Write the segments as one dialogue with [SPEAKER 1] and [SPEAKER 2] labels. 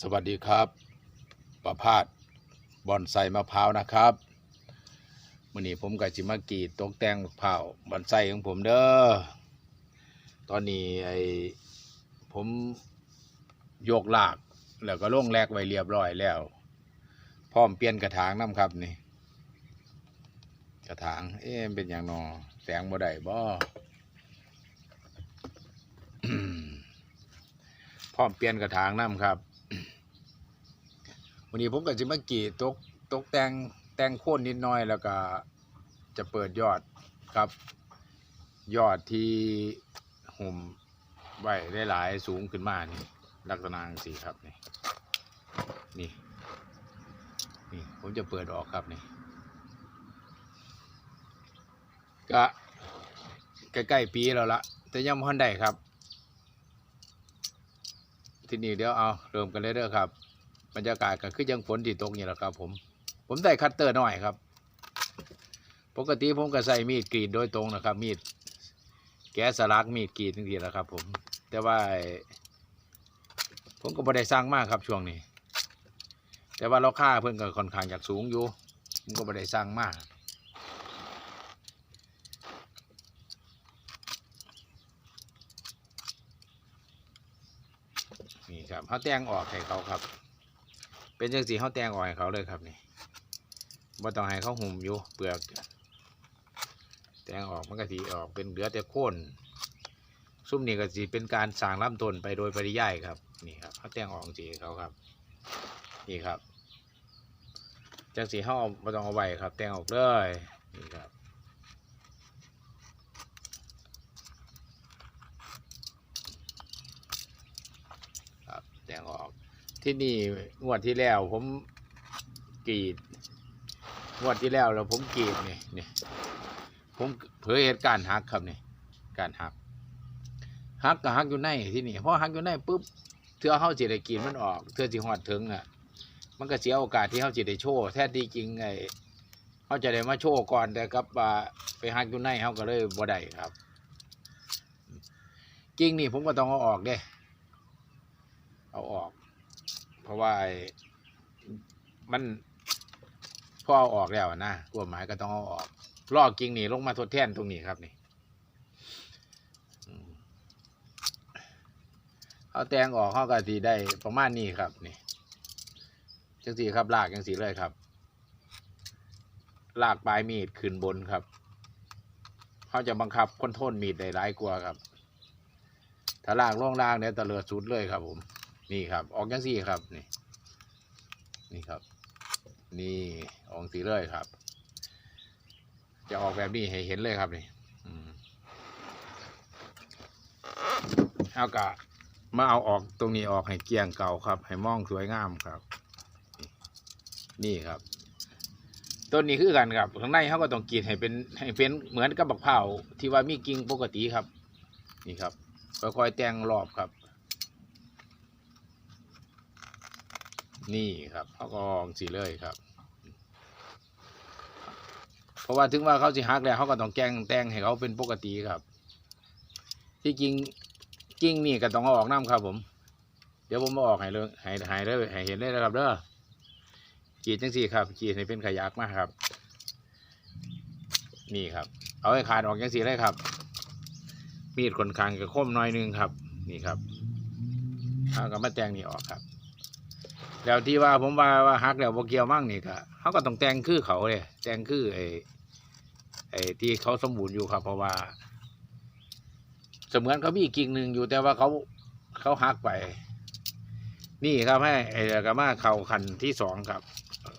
[SPEAKER 1] สวัสดีครับ ประพาสบอนไซมะพร้าวนะครับมื่อนี้ผมกับจิมากีตกแต่งมะพร้าบอนไซของผมเด้อ ตอนนี้ไอผมโยกลากแล้วก็ลงแลกไว้เรียบร้อยแล้ว พร้อมเปลี่ยนกระถางน้ำครับนี่ กระถางเอ๊ะเป็นอย่างนอแสงบ่ได้บ่พร้อมเปลี่ยนกระถางน้ำครับ วันนี้ผมก็จะมากรีดตกตกแต่งแต่งโค่นนิดหน่อยแล้วก็จะเปิดยอดครับ ยอดที่ห่มไว้ได้หลายสูงขึ้นมานี่ลักษณะสีครับนี่นี่นี่ผมจะเปิดออกครับนี่ก็ใกล้ๆปีแล้วละแต่ยังไม่ทันได้ครับ ทีนี้เดี๋ยวเอาเริ่มกันเลยเด้อครับ บรรยากาศก็คือยังฝนที่ตกนี่แหละครับ ผม ผมได้คัตเตอร์หน้อยครับ ปกติผมก็ใส่มีดกรีดโดยตรงนะครับ มีดแกะสลักมีดกรีดทั้งทีแหละครับ ผม แต่ว่า ผมก็บ่ได้สร้างมากครับช่วงนี้ แต่ว่าเราค่าเพิ่นก็ค่อนข้างอยากสูงอยู่ ผมก็บ่ได้สร้างมากนี่ครับเขาแต่งออกให้เขาครับ เป็นจังสีเขาแตงออกให้เขาเลยครับนี่บ่ต้องให้เขาหุ่มอยู่เปลือก แตงออกมันก็สีออกเป็นเหลือแต่โค่นซุ้มนี่ก็สีเป็นการสางลำต้นไปโดยปริยายครับนี่ครับเขาแตงออกสีเขาครับ นี่ครับจังสีเขาเอาบ่ต้องเอาไว้ครับ แตงออกเลยนี่ครับแต่งออก ที่นี่งวดที่แล้วผมกรีดงวดที่แล้วแล้วผมกรีดนี่นี่ผมเผยเหตุการณ์หักครับนี่การหักหักก็หักอยู่ในที่นี่พอหักอยู่ในปุ๊บเทือเข้าจิตได้กรีดมันออกเทือสิหอดถึงอะ มันก็เสียโอกาสที่เข้าจิตได้โชว์แท้ที่จริงไอ้เขาจะได้มาโชว์ก่อนแต่กับว่าไปหักอยู่ในเขาก็เลยบ่ได้ครับจริงนี่ผมก็ต้องเอาออกเด้เอาออก เพราะว่าไอ้มันพอเอาออกแล้วอะนะกฎหมายก็ต้องเอาออกลอกกิ่งนี่ลงมาทดแทนตรงนี้ครับนี่เอาแตงออกเข้าก็สีได้ประมาณนี้ครับนี่จังสีครับลากจังสีเลยครับลากปลายมีดขึ้นบนครับเขาจะบังคับคนโทรลมีดได้หลายกว่าครับ ถ้าลากล่องล่างเนี่ยตะเลิดสุดเลยครับผม นี่ครับ ออกจังสี่ครับนี่นี่ครับ นี่ออกสีเลยครับ จะออกแบบนี้ให้เห็นเลยครับนี่เอากะมาเอาออกตรงนี้ออกให้เกลี่ยงเก่าครับ ให้มองสวยงามครับ นี่ครับต้นนี้คือกันครับข้างในเขาก็ต้องกรีดให้เป็นให้เป็นเหมือนกับบักเผาที่ว่ามีกิ่งปกติครับ นี่ครับค่อยๆแต่งรอบครับ นี่ครับเขาก็ออกสีเลยครับ เพราะว่าถึงว่าเขาสิหักแล้วเขาก็ต้องแกงแต่งให้เขาเป็นปกติครับ ที่จริงกิ่งนี่ก็ต้องเอาออกน้ำครับผม เดี๋ยวผมมาออกให้เลยให้ให้เลยให้เห็นเลยนะครับเด้อกีดจังสี่ครับกีดให้เป็นขยักมากครับ นี่ครับ เอาให้ขาดออกจังสี่เลยครับ มีดขนคางกับคมน้อยนึงครับ นี่ครับเอากับมาแต่งนี่ออกครับ แล้วที่ว่าผมว่าว่าฮักแล้วบ่เกี่ยวมั่งนี่ก็เขาก็ต้องแต่งคือเขาเลยแต่งคือไอ้ไอ้ที่เขาสมบูรณ์อยู่ครับเพราะว่า เสมือนเขามีกิ่งหนึ่งอยู่แต่ว่าเขาเขาหักไป นี่ครับให้ไอ้กามาเข่าคันที่สองครับ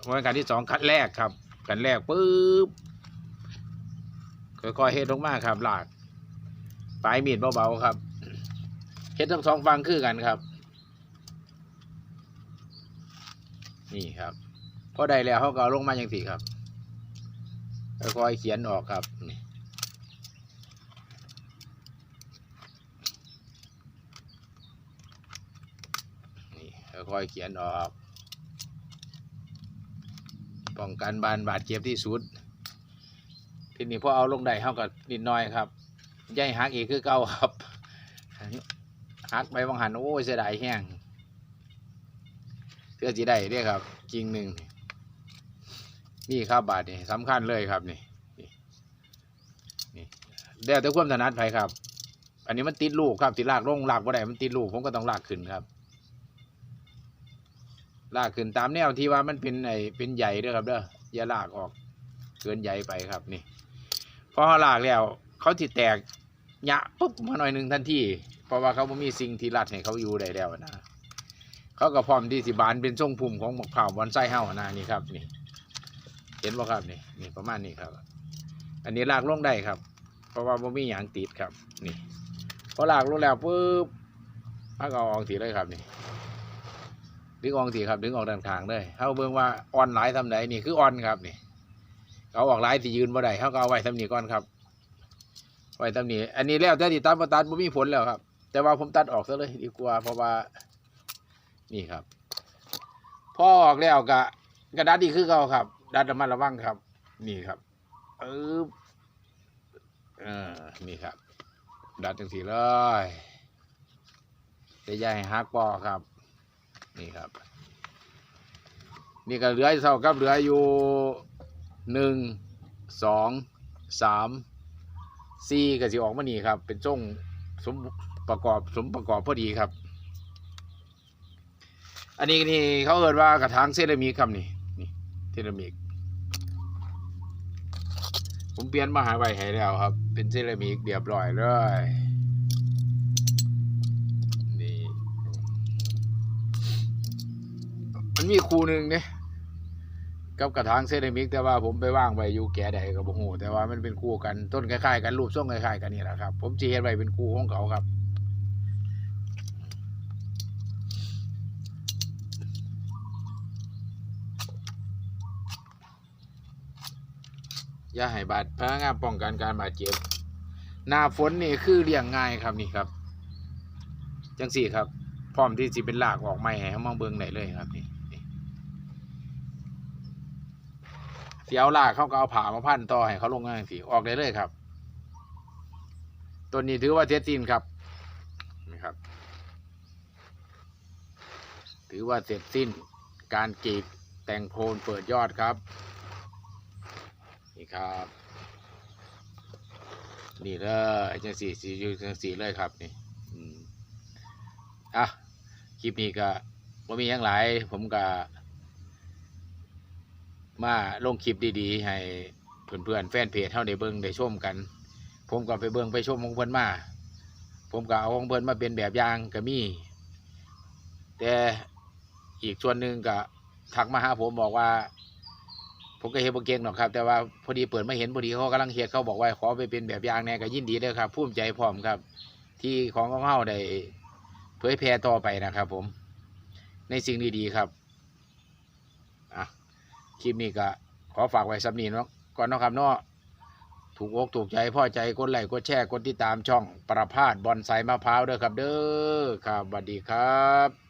[SPEAKER 1] วันคันที่สองคันแรกครับคันแรกปุ๊บค่อยๆเฮ็ดลงมาครับลากปลายมีดเบาๆครับเฮ็ดทั้งสองฟังคือกันครับ นี่ครับพอได้แล้วเขาก็ลงมาอย่างสี่ครับค่อยๆเขียนออกครับนี่ค่อยๆเขียนออกป้องกันบานบาดเจ็บที่สุด ทีนี้พอเอาลงได้เขาก็นิดหน่อยครับย่ายหักอีกคือเก่าครับหักไปบางหันโอ้ยเสียดายแห้ง พื่อสิได้เด้ครับจริงหนึ่งนี่ครับบาทนี่สำคัญเลยครับนี่นี่เดี๋ยวแต่ความถนัดไผครับ อันนี้มันติดลูกครับติดลากลงลากบ่าไดมันติดลูกผมก็ต้องลากขึ้นครับ ลากขึ้นตามแนวที่ว่ามันเป็นไอเป็นใหญ่ด้อครับเด้ออย่าลากออกเกินใหญ่ไปครับนี่พอเขาลากแล้ว เขาติดแตกหยะปุ๊บมาหน่อยหนึ่งทันทีเพราะว่าเขาบ่มีสิ่งที่รัดให้เขาอยู่ได้แล้วนะ เขาก็พร้อมที่สิบานเป็นทรงพุ่มของมะพร้าวบอนไส้เฮานะนี่ครับนี่ เห็นบ่ครับนี่นี่ประมาณนี้ครับ อันนี้ลากลงได้ครับ เพราะว่าบ่มีหยางติดครับ นี่พอลากลงแล้วปุ๊บพักเอาออกสีเลยครับนี่ดึงออกสีครับดึงออกด้านข้างเลยเขาเบิ่งว่าอ่อนหลายทำไดนี่คืออ่อนครับนี่เขาออกหลายสิยืนบ่ได้เขาก็เอาไว้ทำนี้ก่อนครับไว้ทำนี้อันนี้แล้วแต่ติตัดบ่ตัดบ่มีผลแล้วครับ แต่ว่าผมตัดออกซะเลยดีกว่าเพราะว่า นี่ครับ พอออกแล้วก็กระดาษดีคือเขาครับดัดระมัดระวังครับ นี่ครับเออเออนี่ครับ ดัดจังสีเลยจะยาให้ฮักปอครับ นี่ครับ นี่ก็เหลือเท่ากับเหลืออยู่หนึ่งสองสามสี่ก็สิออกมานี่ครับ เป็นช่งสมประกอบสมประกอบพอดีครับ อันนี้นี่เขาเอ่ยว่ากระถางเซรามิกครับนี่นี่เซรามิกผมเปลี่ยนมาหาไว้ให้แล้วครับ เป็นเซรามิกเรียบร้อยเลยนี่มันมีคูหนึ่งเนี่ยกับกระถางเซรามิก แต่ว่าผมไปว่างไว้อยู่แก่ใดกับโอ้โหแต่ว่ามันเป็นคู่กันต้นคล้ายๆกันรูปทรงคล้ายๆกันนี่แหละครับ ผมจีเห็นไว้เป็นคู่ของเขาครับ อย่าให้บาดพนักงานป้องกันการบาดเจ็บ หน้าฝนนี่คือเลี้ยงง่ายครับนี่ครับ จังสี่ครับ พร้อมที่สิเป็นหลากออกใหม่ให้เขามาเบิ่งได้เลยครับนี่เสียวลากเขาก็เอาผ่ามาพันต่อให้เขาลงง่ายสิออกได้เลยครับ ตัวนี้ถือว่าเท็จจริงครับนี่ครับ ถือว่าเสร็จสิ้นการกรีดแต่งโคนเปิดยอดครับ ครับนี่เลยจังสี่สีอยู่จังสี่เลยครับนี่อะคลิปนี้ก็ว่ามีอย่างหลาย ผมก็มาลงคลิปดีๆ ให้เพื่อนๆแฟนเพจเท่าได้เบิ่งได้ชมกัน ผมก็ไปเบิ่งไปชมของเพิ่อนมา ผมก็เอาของเพิ่อนมาเป็นแบบอย่างก็มี แต่อีกส่วนหนึ่งก็ทักมาหาผมบอกว่า ผมก็เฮ็ดบ่เก่งหรอกครับ แต่ว่าพอดีเปิดมาเห็นพอดีเขากำลังเฮ็ดเขาบอกว่าขอไปเป็นแบบอย่างแน่ก็ยินดีเด้อครับภูมิใจพร้อมครับ ที่ของของเฮาได้เผยแพร่ต่อไปนะครับ ผม ในสิ่งดีๆครับอะคลิปนี้ก็ขอฝากไว้สำนีนาะก่อนนะครับเนาะถูกอกถูกใจพ่อใจกดไลค์กดแชร์กดติดตามช่องประพาสบอนไซมะพร้าวเด้อครับ เด้อครับสวัสดีครับ